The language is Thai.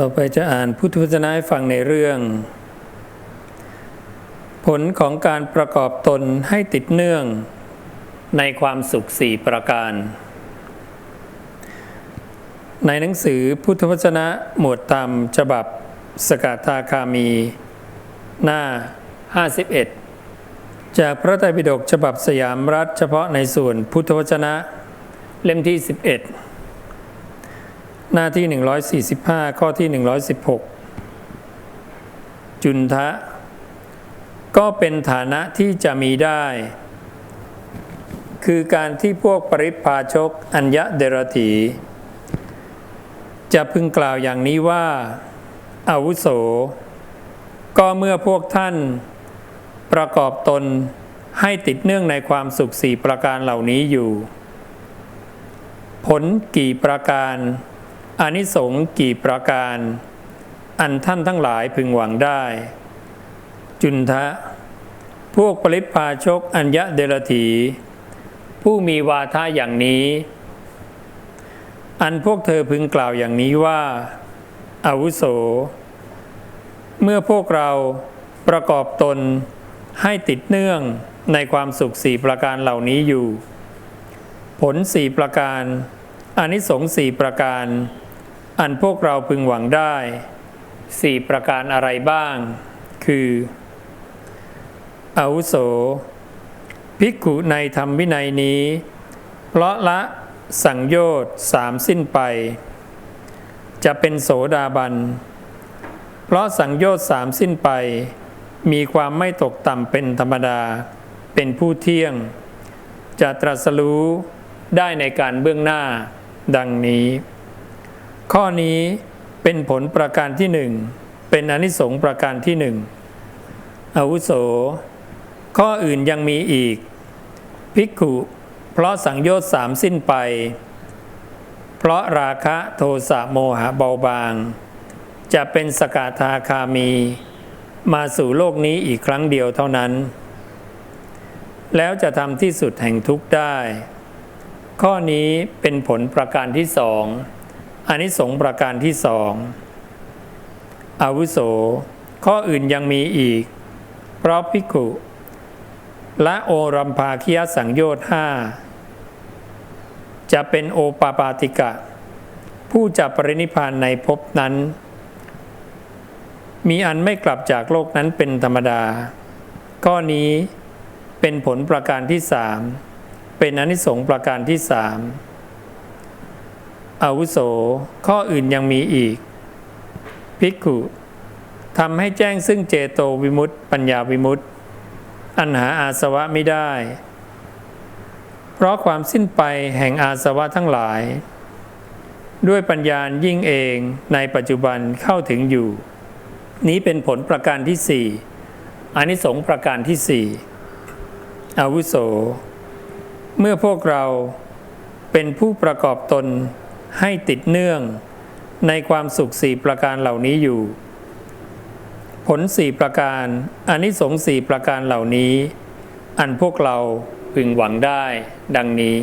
ต่อไปจะอ่านพุทธวจนะให้ฟังในเรื่อง ผลของการประกอบตนให้ติดเนื่องในความสุขสี่ประการ ในหนังสือพุทธวจนะหมวดธรรมฉบับสกทาคามี หน้า 51 จากพระไตรปิฎกฉบับสยามรัฐเฉพาะในส่วนพุทธวจนะ เล่มที่ 11 หน้าที่ 145 ข้อที่ 116 จุนทะ ก็เป็นฐานะที่จะมีได้ คือการที่พวกปริพาชกอัญญะเดรถีจะพึงกล่าวอย่างนี้ว่า อาวุโส ก็เมื่อพวกท่านประกอบตนให้ติดเนื่องในความสุขสี่ประการเหล่านี้อยู่ ผลกี่ประการ อานิสงส์กี่ประการ อันท่านทั้งหลายพึงหวังได้ จุนทะ พวกปริพาชกอัญญะเดรถี ผู้มีวาทะอย่างนี้ อันพวกเธอพึงกล่าวอย่างนี้ว่าอาวุโส เมื่อพวกเราประกอบตนให้ติดเนื่องในความสุขสี่ประการเหล่านี้อยู่ ผลสี่ประการอานิสงส์สี่ประการ อันพวกเราพึงหวังได้สี่ประการอะไรบ้าง คืออาวุโส ภิกขุในธรรมวินัยนี้ เพราะละสังโยชน์สามสิ้นไป จะเป็นโสดาบัน เพราะสังโยชน์สามสิ้นไป มีความไม่ตกต่ำเป็นธรรมดา เป็นผู้เที่ยง จะตรัสรู้ได้ในการเบื้องหน้าดังนี้ ข้อนี้เป็นผลประการที่หนึ่งเป็นอนิสงส์ประการที่หนึ่งอาวุโส ข้ออื่นยังมีอีก ภิกขุเพราะสังโยชน์สามสิ้นไป เพราะราคะโทสะโมหะเบาบาง จะเป็นสกทาคามี มาสู่โลกนี้อีกครั้งเดียวเท่านั้น แล้วจะทำที่สุดแห่งทุกข์ได้ ข้อนี้เป็นผลประการที่สอง อานิสงส์ประการที่สองอาวุโส ข้ออื่นยังมีอีก เพราะภิกุและโอรัมภาคิยสังโยชน์ห้าจะเป็นโอปาปาติกะ ผู้จะปรินิพานในภพนั้น มีอันไม่กลับจากโลกนั้นเป็นธรรมดา ข้อนี้เป็นผลประการที่สามเป็นอนิสงส์ประการที่สาม อาวุโส ข้ออื่นยังมีอีก ภิกขุทำให้แจ้งซึ่งเจโตวิมุตติปัญญาวิมุตติอันหาอาสวะไม่ได้ เพราะความสิ้นไปแห่งอาสวะทั้งหลาย ด้วยปัญญายิ่งเองในปัจจุบันเข้าถึงอยู่ นี้เป็นผลประการที่สี่อานิสงส์ประการที่สี่อาวุโส เมื่อพวกเราเป็นผู้ประกอบตน ให้ติดเนื่องในความสุขสี่ประการเหล่านี้อยู่ ผลสี่ประการอานิสงส์สี่ประการเหล่านี้ อันพวกเราพึงหวังได้ดังนี้